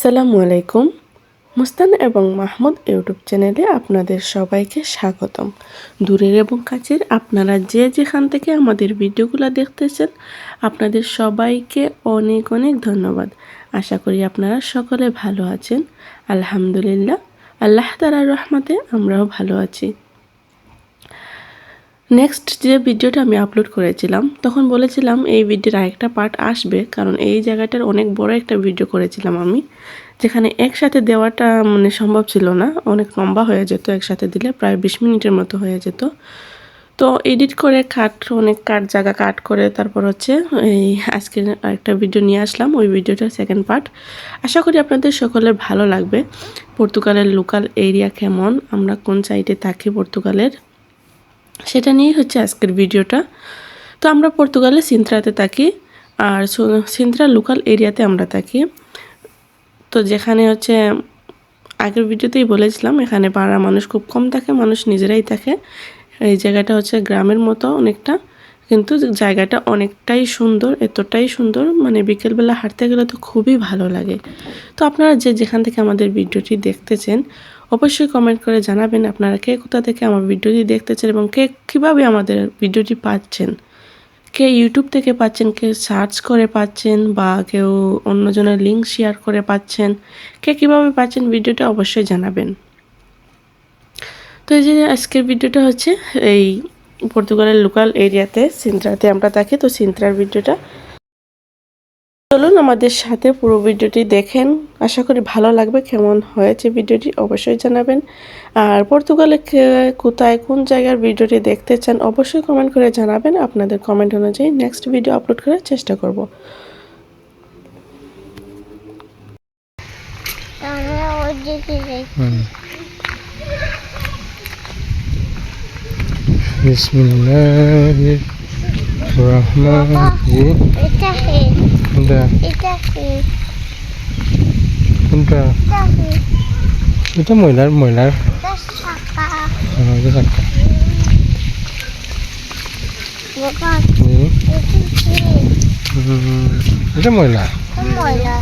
আসসালামু আলাইকুম। মুস্তান এবং মাহমুদ ইউটিউব চ্যানেলে আপনাদের সবাইকে স্বাগতম। দূরের এবং কাছের আপনারা যে যেখান থেকে আমাদের ভিডিওগুলো দেখতেছেন, আপনাদের সবাইকে অনেক অনেক ধন্যবাদ। আশা করি আপনারা সকলে ভালো আছেন। আলহামদুলিল্লাহ। আল্লাহ তালার রহমতে আমরাও ভালো আছি। নেক্সট যে ভিডিওটা আমি আপলোড করেছিলাম, তখন বলেছিলাম এই ভিডিওর আরেকটা পার্ট আসবে, কারণ এই জায়গাটার অনেক বড় একটা ভিডিও করেছিলাম আমি, যেখানে একসাথে দেওয়াটা মানে সম্ভব ছিল না, অনেক লম্বা হয়ে যেত একসাথে দিলে, প্রায় বিশ মিনিটের মতো হয়ে যেত। তো এডিট করে কাট অনেক কাট জায়গা কাট করে তারপর হচ্ছে এই আজকে আরেকটা ভিডিও নিয়ে আসলাম, ওই ভিডিওটার সেকেন্ড পার্ট আশা করি আপনাদের সকলের ভালো লাগবে। পর্তুগালের লোকাল এরিয়া কেমন? আমরা কোন সাইডে থাকি পর্তুগালের? সেটা নিয়েই হচ্ছে আজকের ভিডিওটা। তো আমরা পর্তুগালে সিন্ত্রাতে থাকি আর সিন্ত্রা লোকাল এরিয়াতে আমরা থাকি। তো যেখানে হচ্ছে, আগের ভিডিওতেই বলেছিলাম, এখানে পাড়া মানুষ খুব কম থাকে, মানুষ নিজেরাই থাকে। এই জায়গাটা হচ্ছে গ্রামের মতো অনেকটা। কিন্তু জায়গাটা অনেকটাই সুন্দর, এতটাই সুন্দর মানে বিকেলবেলা হাঁটতে গেলে তো খুবই ভালো লাগে। তো আপনারা যে যেখান থেকে আমাদের ভিডিওটি দেখতেছেন, অবশ্যই কমেন্ট করে জানাবেন আপনারা কে কোথা থেকে আমার ভিডিওটি দেখতেছেন এবং কে কীভাবে আমাদের ভিডিওটি পাচ্ছেন। কে ইউটিউব থেকে পাচ্ছেন, কে সার্চ করে পাচ্ছেন বা কেউ অন্যজনের লিঙ্ক শেয়ার করে পাচ্ছেন, কে কীভাবে পাচ্ছেন ভিডিওটা অবশ্যই জানাবেন। তো এই যে আজকের ভিডিওটা হচ্ছে এই পর্তুগালের লোকাল এরিয়াতে সিন্ত্রাতে আমরা থাকি তো সিন্ত্রার ভিডিওটা। চলুন আমাদের সাথে পুরো ভিডিওটি দেখেন। আশা করি ভালো লাগবে কেমন হয়েছে ভিডিওটি অবশ্যই জানাবেন। আর পর্তুগালে কোথায় কোন জায়গার ভিডিওটি দেখতে চান অবশ্যই কমেন্ট করে জানাবেন। আপনাদের কমেন্ট অনুযায়ী নেক্সট ভিডিও আপলোড করার চেষ্টা করব। আমরা ওই দিকে যাই বিসমিল্লাহির এটা কি কোনটা এটা কি কোনটা এটা কি এটা ময়লার ময়লার এটা শাখা হ্যাঁ, এটা চাক্কা বাবা হুম, এটা কি হুম, এটা ময়লা এটা ময়লা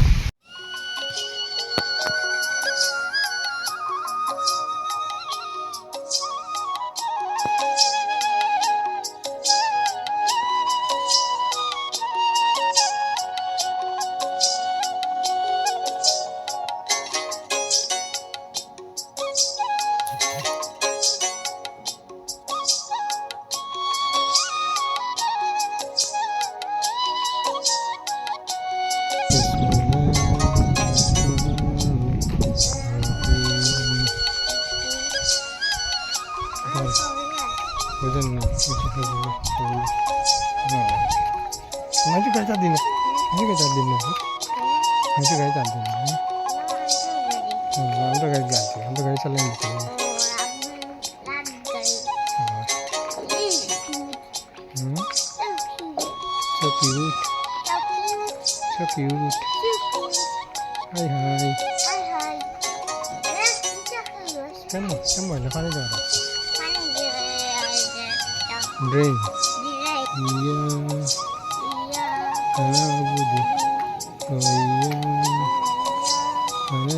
माझी काय चालली ना माझी काय चालली ना माझी काय चालली ना आमचं काय चालते आमचं काय चाललं नाही So cute. So cute. Hi hi. Hi hi. Cái này, cái mùi nó phát ra rồi. Rain. Iya. Karena aku Iya. Karena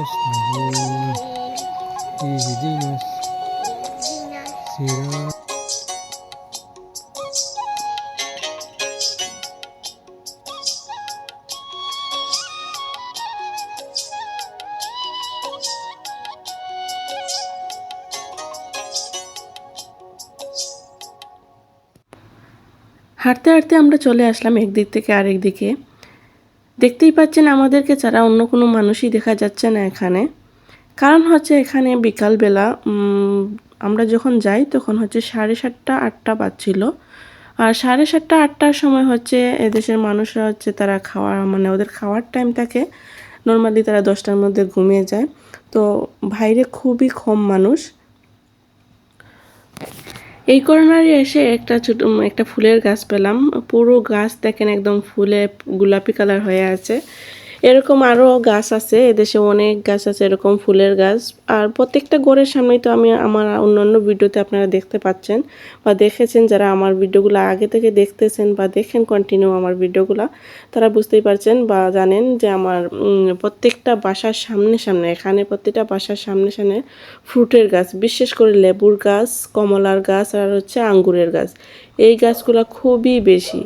হাঁটতে হাঁটতে আমরা চলে আসলাম একদিক থেকে আরেক দিকে। দেখতেই পাচ্ছেন আমাদেরকে ছাড়া অন্য কোনো মানুষই দেখা যাচ্ছে না এখানে। কারণ হচ্ছে এখানে বিকালবেলা আমরা যখন যাই তখন হচ্ছে সাড়ে সাতটা, আটটা বাজছিল। আর সাড়ে সাতটা, আটটার সময় হচ্ছে এদেশের মানুষরা হচ্ছে তারা খাওয়া মানে ওদের খাওয়ার টাইম থাকে। নর্মালি তারা দশটার মধ্যে ঘুমিয়ে যায়। তো বাইরে খুবই কম মানুষ। এই কর্নারে এসে একটা ছোট একটা ফুলের গাছ পেলাম। পুরো গাছ দেখেন একদম ফুলে গোলাপি কালার হয়ে আছে। এরকম আরও গাছ আছে, এদেশে অনেক গাছ আছে, এরকম ফুলের গাছ। আর প্রত্যেকটা ঘরের সামনেই তো আমি আমার অন্যান্য ভিডিওতে আপনারা দেখতে পাচ্ছেন বা দেখেছেন যারা আমার ভিডিওগুলো আগে থেকে দেখতেছেন বা দেখেন কন্টিনিউ আমার ভিডিওগুলো, তারা বুঝতেই পারছেন বা জানেন যে আমার প্রত্যেকটা বাসার সামনে সামনে, এখানে প্রত্যেকটা বাসার সামনে সামনে ফ্রুটের গাছ, বিশেষ করে লেবুর গাছ, কমলার গাছ আর হচ্ছে আঙ্গুরের গাছ। এই গাছগুলো খুবই বেশি।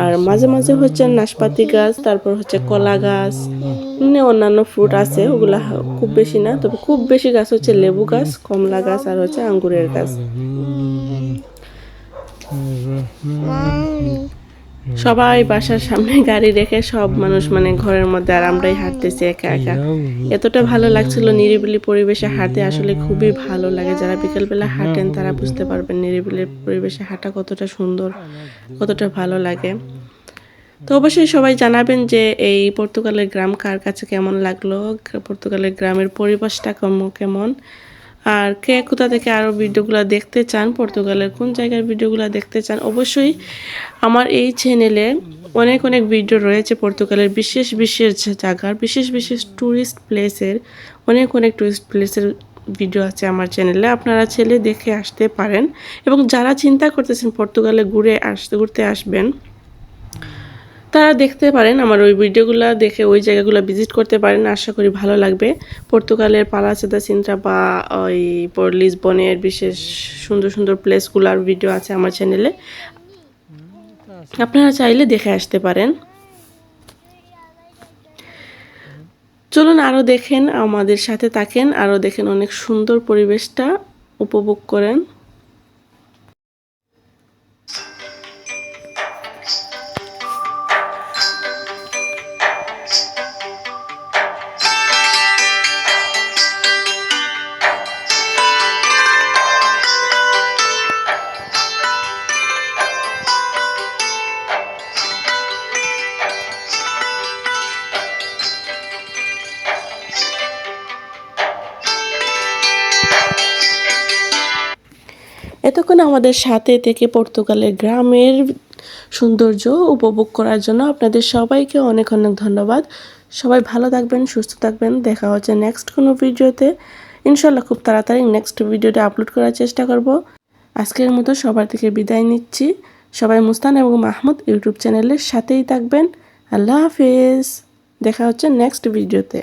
আর মাঝে মাঝে হচ্ছে নাশপাতি গাছ, তারপর হচ্ছে কলা গাছ মানে অন্যান্য ফ্রুট আছে, ওগুলা খুব বেশি না, তবে খুব বেশি গাছ হচ্ছে লেবু গাছ, কমলা গাছ আর হচ্ছে আঙ্গুরের গাছ। সবাই বাসার সামনে গাড়ি রেখে সব মানুষ মানে ঘরের মধ্যে আর আমরাই হাঁটতেছি একা একা। এতটা ভালো লাগছিল নিরিবিলি পরিবেশে হাঁটতে, আসলে খুবই ভালো লাগে। যারা বিকেলবেলা হাঁটেন, তারা বুঝতে পারবেন নিরিবিলি পরিবেশে হাঁটা কতটা সুন্দর, কতটা ভালো লাগে। তো অবশ্যই সবাই জানাবেন যে এই পর্তুগালের গ্রাম কার কাছে কেমন লাগল, পর্তুগালের গ্রামের পরিবেশটা কেমন কেমন? আর কে কোথা থেকে আরও ভিডিওগুলো দেখতে চান, পর্তুগালের কোন জায়গার ভিডিওগুলো দেখতে চান, অবশ্যই আমার এই চ্যানেলে অনেক অনেক ভিডিও রয়েছে পর্তুগালের বিশেষ বিশেষ জায়গার, বিশেষ বিশেষ ট্যুরিস্ট প্লেসের অনেক অনেক ট্যুরিস্ট প্লেসের ভিডিও আছে আমার চ্যানেলে আপনারা ছেলে দেখে আসতে পারেন এবং যারা চিন্তা করতেছেন পর্তুগালে ঘুরে আসতে, ঘুরতে আসবেন তারা দেখতে পারেন, আমার ওই ভিডিওগুলো দেখে ওই জায়গাগুলো ভিজিট করতে পারেন, আশা করি ভালো লাগবে। পর্তুগালের পালাচেদা সিন্ত্রা বা ওই লিসবনের বিশেষ সুন্দর সুন্দর প্লেসগুলোর ভিডিও আছে আমার চ্যানেলে আপনারা চাইলে দেখে আসতে পারেন। চলুন আরও দেখেন, আমাদের সাথে থাকেন আরও দেখেন অনেক সুন্দর পরিবেশটা উপভোগ করেন। এতক্ষণ আমাদের সাথে থেকে পর্তুগালের গ্রামের সৌন্দর্য উপভোগ করার জন্য আপনাদের সবাইকে অনেক অনেক ধন্যবাদ। সবাই ভালো থাকবেন, সুস্থ থাকবেন। দেখা হচ্ছে নেক্সট কোনো ভিডিওতে। ইনশাল্লাহ খুব তাড়াতাড়ি নেক্সট ভিডিওটা আপলোড করার চেষ্টা করব। আজকের মতো সবার থেকে বিদায় নিচ্ছি। সবাই মুস্তান এবং মাহমুদ ইউটিউব চ্যানেলের সাথেই থাকবেন। আল্লাহ হাফিজ। দেখা হচ্ছে নেক্সট ভিডিওতে।